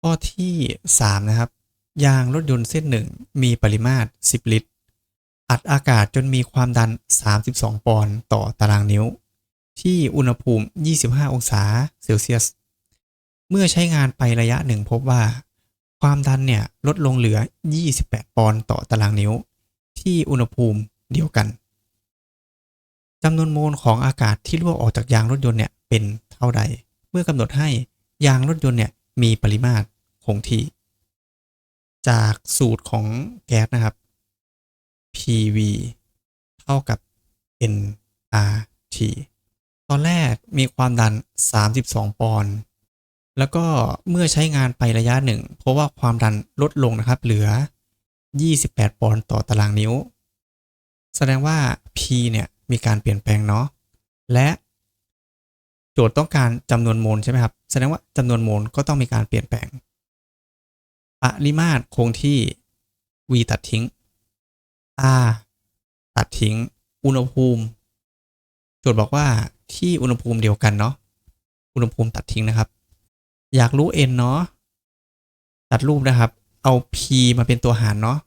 ข้อที่ 3 นะครับ ยางรถยนต์เส้นหนึ่งมีปริมาตร 10 ลิตร อัดอากาศจนมีความดัน 32 ปอนด์ต่อตารางนิ้ว ที่อุณหภูมิ 25 องศาเซลเซียส เมื่อใช้งานไประยะหนึ่งพบว่า ความดันเนี่ยลดลงเหลือ 28 ปอนด์ต่อตารางนิ้ว ที่อุณหภูมิเดียวกันจำนวนโมลของอากาศที่รั่วออกจากยางรถยนต์เนี่ยเป็นเท่าใด เมื่อกำหนดให้ยางรถยนต์เนี่ย มีปริมาตรคงที่ จากสูตรของแก๊สนะครับ PV เท่ากับ nRT ตอนแรกมีความดัน 32 ปอนด์ แล้วก็เมื่อใช้งานไประยะหนึ่ง เพราะว่าความดันลดลงนะครับ เหลือ 28 ปอนด์ต่อตารางนิ้ว แสดงว่า P เนี่ยมีการเปลี่ยนแปลงเนาะ และ โจทย์ต้องการจำนวนโมลใช่ไหมครับ แสดงว่าจำนวนโมลก็ต้องมีการเปลี่ยนแปลง ปริมาตรคงที่ V ตัดทิ้ง R ตัดทิ้ง อุณหภูมิ โจทย์บอกว่าที่อุณหภูมิเดียวกันเนาะ อุณหภูมิตัดทิ้งนะครับ อยากรู้ n เนาะ ตัดรูปนะครับ เอา p มาเป็นตัวหารเนาะ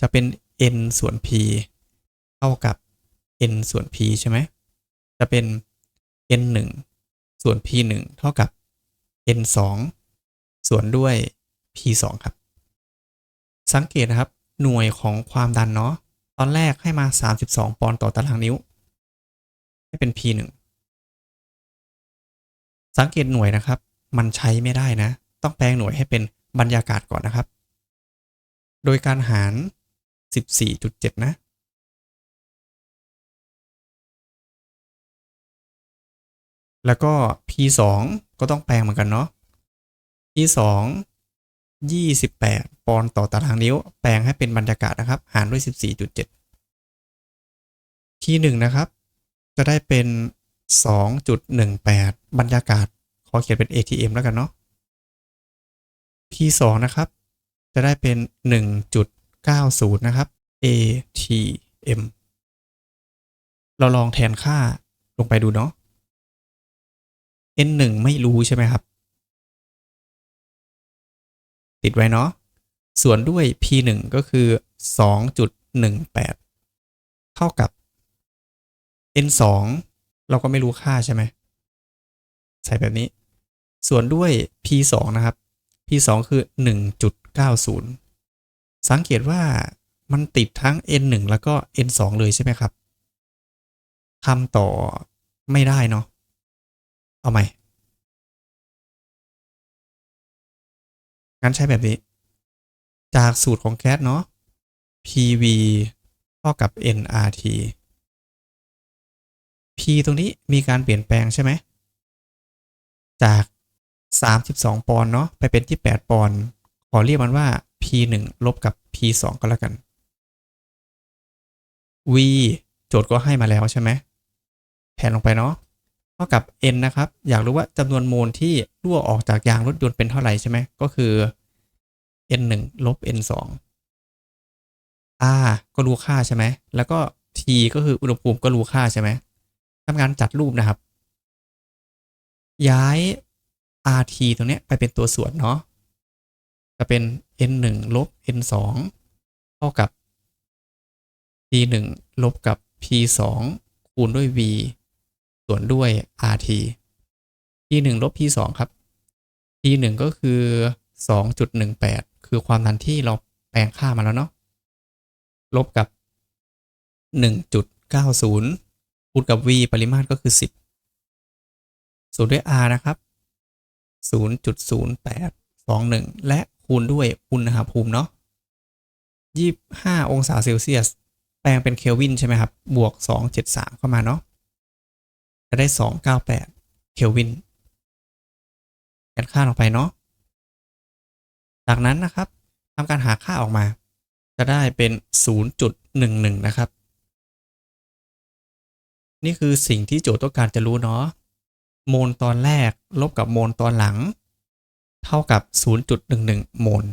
จะเป็น n ส่วน p เท่ากับ n ส่วน p ใช่ไหม จะเป็น n 1ส่วน p 1เท่ากับ n 2ส่วนด้วย p 2ครับ สังเกตนะครับ หน่วยของความดันเนาะ ตอนแรกให้มา 32 ปอนด์ต่อตารางนิ้ว ให้เป็น p 1สังเกตหน่วยนะครับ มันใช้ไม่ได้นะ ต้องแปลงหน่วยให้เป็นบรรยากาศก่อนนะครับ โดยการหาร 14.7 นะ แล้วก็ P2 ก็ต้องแปลงเหมือนกันเนาะ P2 28 ปอนด์ต่อตารางนิ้ว แปลงให้เป็นบรรยากาศนะครับ หารด้วย 14.7 T1 นะครับ จะได้เป็น 2.18 บรรยากาศ ขอเขียนเป็น ATM แล้วกันเนาะ P2 นะครับ จะได้เป็น 1.90 นะครับ ATM เราลองแทนค่าลงไปดูเนาะ N1 ไม่รู้ใช่ไหมครับ ติดไว้เนาะส่วนด้วย P1 ก็คือ2.18เท่ากับ N2 เราก็ไม่รู้ค่าใช่ไหมใส่แบบนี้ ส่วนด้วย P2 นะครับ P2 คือ1.90สังเกตว่ามันติดทั้ง N1 แล้วก็ N2 เลยใช่ไหมครับทำต่อไม่ได้เนาะ เอาใหม่ งั้นใช้แบบนี้ จากสูตรของแก๊สเนาะ PV เท่ากับ nRT P ตรงนี้มีการเปลี่ยนแปลงใช่ไหม จาก 32 ปอนด์เนาะไปเป็น 28 ปอนด์ขอเรียกมันว่า P1 ลบกับ P2 ก็แล้วกัน V โจทย์ก็ให้มาแล้วใช่ไหมแทนลงไปเนาะ เท่ากับ n นะครับ อยากรู้ว่าจำนวนโมลที่รั่วออกจากยางรถยนต์เป็นเท่าไหร่ใช่ไหมก็คือ n 1ลบ n 2 r ก็รู้ค่าใช่ไหมแล้วก็ t ก็คืออุณหภูมิก็รู้ค่าใช่ไหมทำการจัดรูปนะครับ ย้าย rt ตรงนี้ไปเป็นตัวส่วนเนาะจะเป็น n 1ลบ n 2เท่ากับ p 1ลบกับ p 2คูณด้วย v ส่วนด้วย rt p 1ลบ p 2ครับ p 1ก็คือ 2.18 คือความดันที่เราแปลงค่ามาแล้วเนาะลบกับ 1.90 คูณกับ v ปริมาตรก็คือ 10 ส่วนด้วย r นะครับ 0.0821 และคูณด้วยอุณหภูมิเนาะ25 องศาเซลเซียส แปลงเป็นเคลวินใช่ไหมครับ บวก 273 เข้ามาเนาะ จะได้ 298 เคลวินแทนค่าลงไปเนาะ จากนั้นนะครับทำการหาค่าออกมา จะได้เป็น 0.11 นะครับ นี่คือสิ่งที่โจทย์ต้องการจะรู้เนาะ โมลตอนแรกลบกับโมลตอนหลัง เท่ากับ 0.11 โมล